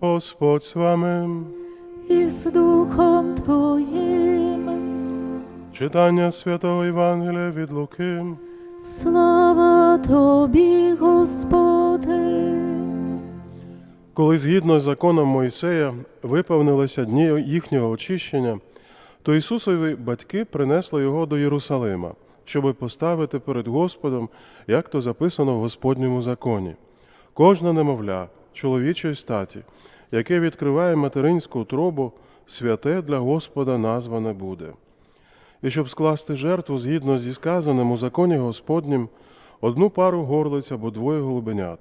Господь з вами. і з Духом Твоїм. Читання святого Євангелія від Луки. Слава Тобі, Господи. Коли згідно з законом Мойсея виповнилися дні їхнього очищення, то Ісусові батьки принесли його до Єрусалима, щоби поставити перед Господом, як то записано в Господньому законі. Кожна немовля чоловічої статі, яке відкриває материнську утробу, святе для Господа назване буде. І щоб скласти жертву згідно зі сказаним у законі Господнім, одну пару горлиць або двоє голубенят.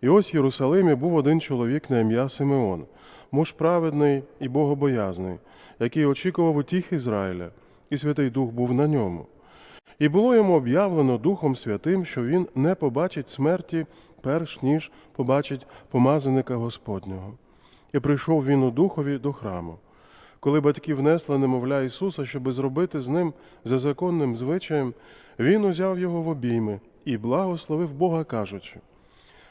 І ось в Єрусалимі був один чоловік на ім'я Симеон, муж праведний і богобоязний, який очікував утіх Ізраїля, і Святий Дух був на ньому. І було йому об'явлено Духом Святим, що він не побачить смерті, перш ніж побачить помазаника Господнього. І прийшов він у Духові до храму. Коли батьки внесли немовля Ісуса, щоби зробити з ним за законним звичаєм, він узяв його в обійми і благословив Бога, кажучи: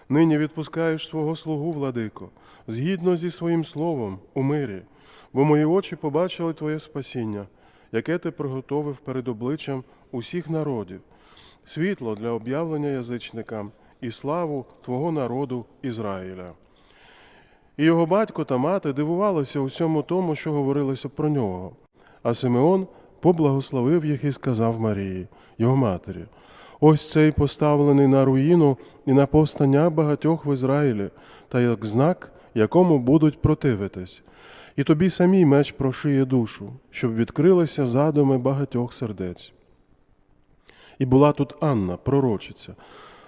Нині відпускаєш свого слугу, владико, згідно зі своїм словом, у мирі, бо мої очі побачили Твоє спасіння, яке ти приготовив перед обличчям усіх народів, світло для об'явлення язичникам і славу Твого народу Ізраїля. І його батько та мати дивувалися усьому тому, що говорилося про нього. А Симеон поблагословив їх і сказав Марії, його матері: Ось цей поставлений на руїну і на повстання багатьох в Ізраїлі, та як знак, якому будуть противитись. І тобі самій меч прошиє душу, щоб відкрилися задуми багатьох сердець. І була тут Анна, пророчиця,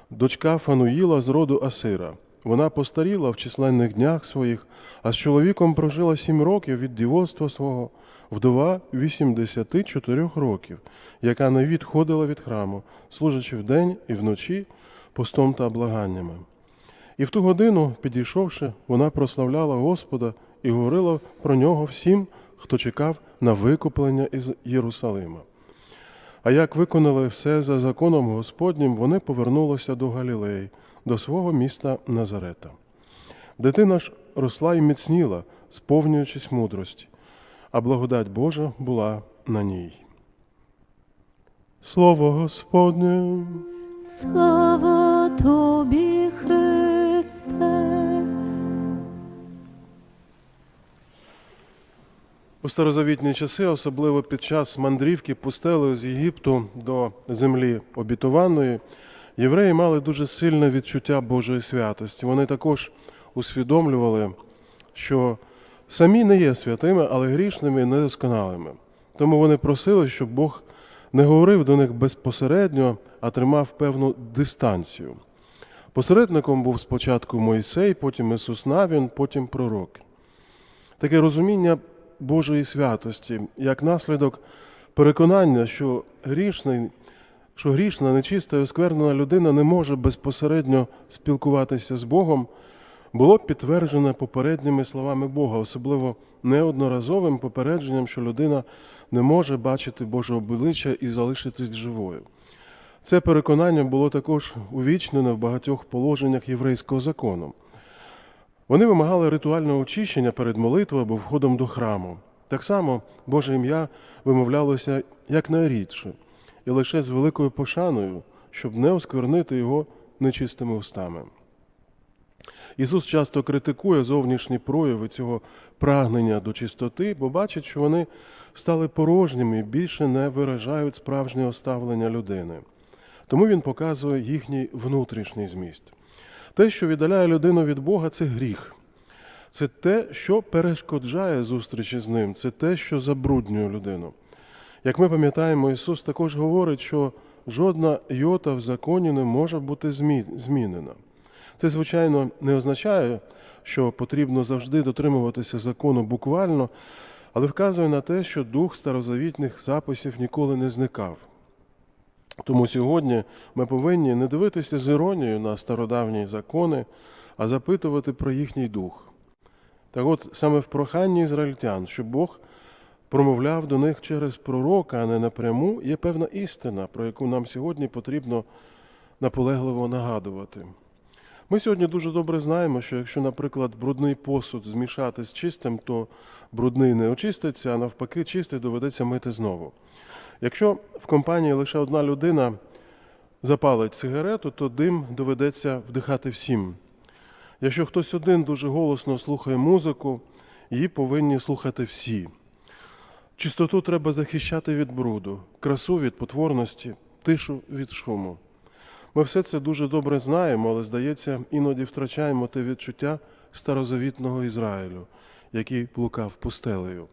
дочка Фануїла з роду Асира. Вона постаріла в численних днях своїх, а з чоловіком прожила сім років від дівоцтва свого, вдова 84 років, яка не відходила від храму, служачи вдень і вночі постом та благаннями. І в ту годину, підійшовши, вона прославляла Господа і говорила про нього всім, хто чекав на викуплення із Єрусалима. А як виконали все за законом Господнім, вони повернулися до Галілеї, до свого міста Назарета. Дитина ж росла і міцніла, сповнюючись мудрості, а благодать Божа була на ній. Слово Господнє. Слава Тобі, Христе. У старозавітні часи, особливо під час мандрівки пустелею з Єгипту до землі обітованої, євреї мали дуже сильне відчуття Божої святості. Вони також усвідомлювали, що самі не є святими, але грішними і недосконалими. Тому вони просили, щоб Бог не говорив до них безпосередньо, а тримав певну дистанцію. Посередником був спочатку Мойсей, потім Ісус Навін, потім пророки. Таке розуміння Божої святості, як наслідок переконання, що грішний, що грішна, нечиста і осквернена людина не може безпосередньо спілкуватися з Богом, було підтверджене попередніми словами Бога, особливо неодноразовим попередженням, що людина не може бачити Божого обличчя і залишитись живою. Це переконання було також увічнене в багатьох положеннях єврейського закону. Вони вимагали ритуального очищення перед молитвою або входом до храму. Так само Боже ім'я вимовлялося якнайрідше, і лише з великою пошаною, щоб не осквернити його нечистими устами. Ісус часто критикує зовнішні прояви цього прагнення до чистоти, бо бачить, що вони стали порожніми і більше не виражають справжнього ставлення людини. Тому Він показує їхній внутрішній зміст. Те, що віддаляє людину від Бога, це гріх. Це те, що перешкоджає зустрічі з ним, це те, що забруднює людину. Як ми пам'ятаємо, Ісус також говорить, що жодна йота в законі не може бути змінена. Це, звичайно, не означає, що потрібно завжди дотримуватися закону буквально, але вказує на те, що дух старозавітних записів ніколи не зникав. Тому сьогодні ми повинні не дивитися з іронією на стародавні закони, а запитувати про їхній дух. Так от саме в проханні ізраїльтян, щоб Бог промовляв до них через пророка, а не напряму, є певна істина, про яку нам сьогодні потрібно наполегливо нагадувати. Ми сьогодні дуже добре знаємо, що якщо, наприклад, брудний посуд змішати з чистим, то брудний не очиститься, а навпаки, чистий доведеться мити знову. Якщо в компанії лише одна людина запалить сигарету, то дим доведеться вдихати всім. Якщо хтось один дуже голосно слухає музику, її повинні слухати всі. Чистоту треба захищати від бруду, красу від потворності, тишу від шуму. Ми все це дуже добре знаємо, але, здається, іноді втрачаємо те відчуття старозавітного Ізраїлю, який плукав пустелею,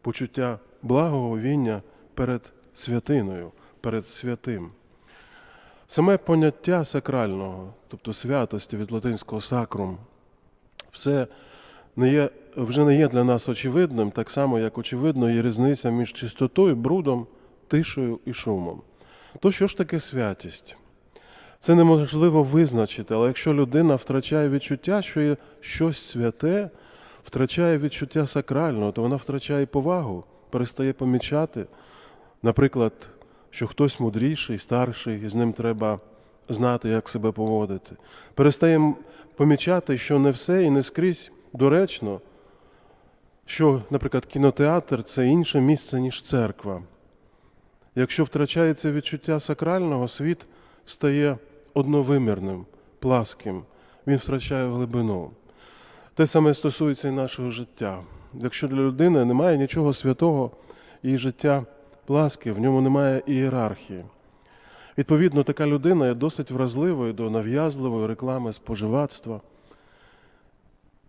почуття благоговіння перед святиною, перед святим. Саме поняття сакрального, тобто святості від латинського сакрум, все не є, вже не є для нас очевидним, так само, як очевидно є різниця між чистотою, брудом, тишею і шумом. То що ж таке святість? Це неможливо визначити, але якщо людина втрачає відчуття, що є щось святе, втрачає відчуття сакрального, то вона втрачає повагу, перестає помічати, наприклад, що хтось мудріший, старший, і з ним треба знати, як себе поводити. Перестає помічати, що не все і не скрізь доречно, що, наприклад, кінотеатр це інше місце, ніж церква. Якщо втрачається відчуття сакрального, світ стає одновимірним, пласким, він втрачає глибину. Те саме стосується і нашого життя. Якщо для людини немає нічого святого, її життя пласке, в ньому немає ієрархії. Відповідно, така людина є досить вразливою до нав'язливої реклами споживацтва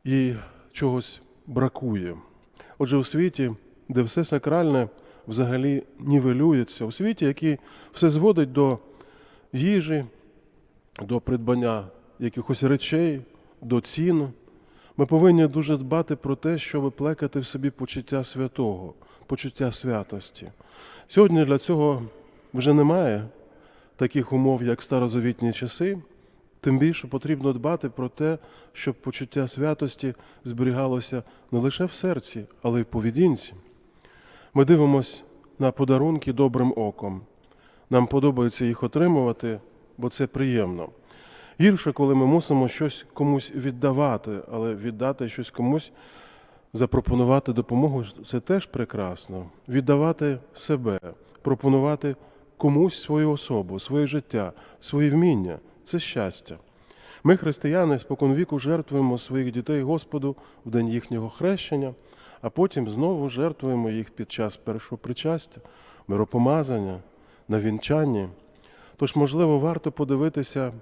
і чогось бракує. Отже, у світі, де все сакральне взагалі нівелюється, у світі, який все зводить до їжі, до придбання якихось речей, до цін, ми повинні дуже дбати про те, щоб плекати в собі почуття святого, почуття святості. Сьогодні для цього вже немає таких умов, як старозавітні часи, тим більше потрібно дбати про те, щоб почуття святості зберігалося не лише в серці, але й в поведінці. Ми дивимося на подарунки добрим оком. Нам подобається їх отримувати, бо це приємно. Гірше, коли ми мусимо щось комусь віддавати, але віддати щось комусь, запропонувати допомогу це теж прекрасно. Віддавати себе, пропонувати комусь свою особу, своє життя, свої вміння це щастя. Ми, християни, споконвіку жертвуємо своїх дітей Господу в день їхнього хрещення, а потім знову жертвуємо їх під час першого причастя, миропомазання, на вінчанні. Тож, можливо, варто подивитися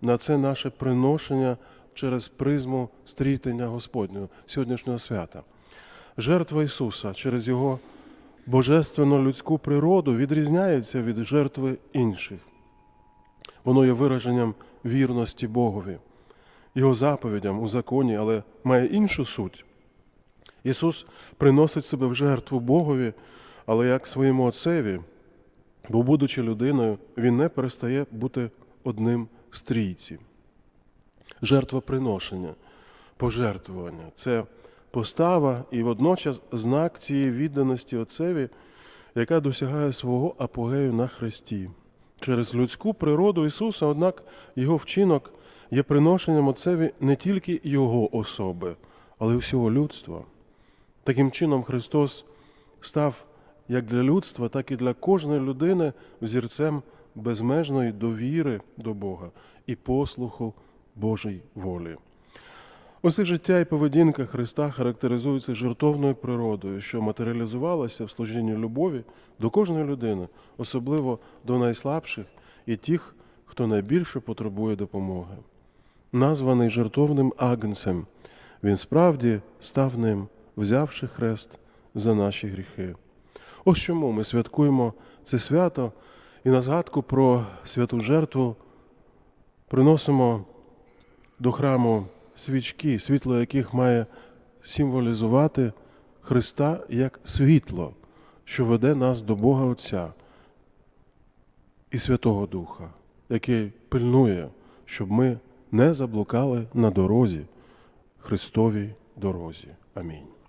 на це наше приношення через призму стрітення Господнього сьогоднішнього свята. Жертва Ісуса через Його божественно людську природу відрізняється від жертви інших. Воно є вираженням вірності Богові, Його заповідям у законі, але має іншу суть. Ісус приносить себе в жертву Богові, але як своєму Отцеві, бо, будучи людиною, Він не перестає бути одним з трійці. Жертвоприношення, пожертвування це постава і водночас знак цієї відданості Отцеві, яка досягає свого апогею на Христі. Через людську природу Ісуса, однак, Його вчинок є приношенням Отцеві не тільки Його особи, але й всього людства. Таким чином, Христос став як для людства, так і для кожної людини взірцем безмежної довіри до Бога і послуху Божій волі. Усе життя і поведінка Христа характеризуються жертовною природою, що матеріалізувалася в служінні любові до кожної людини, особливо до найслабших і тих, хто найбільше потребує допомоги. Названий жертовним агнцем, він справді став ним, взявши хрест за наші гріхи. Ось чому ми святкуємо це свято і на згадку про святу жертву приносимо до храму свічки, світло яких має символізувати Христа як світло, що веде нас до Бога Отця і Святого Духа, який пильнує, щоб ми не заблукали на дорозі, Христовій дорозі. Амінь.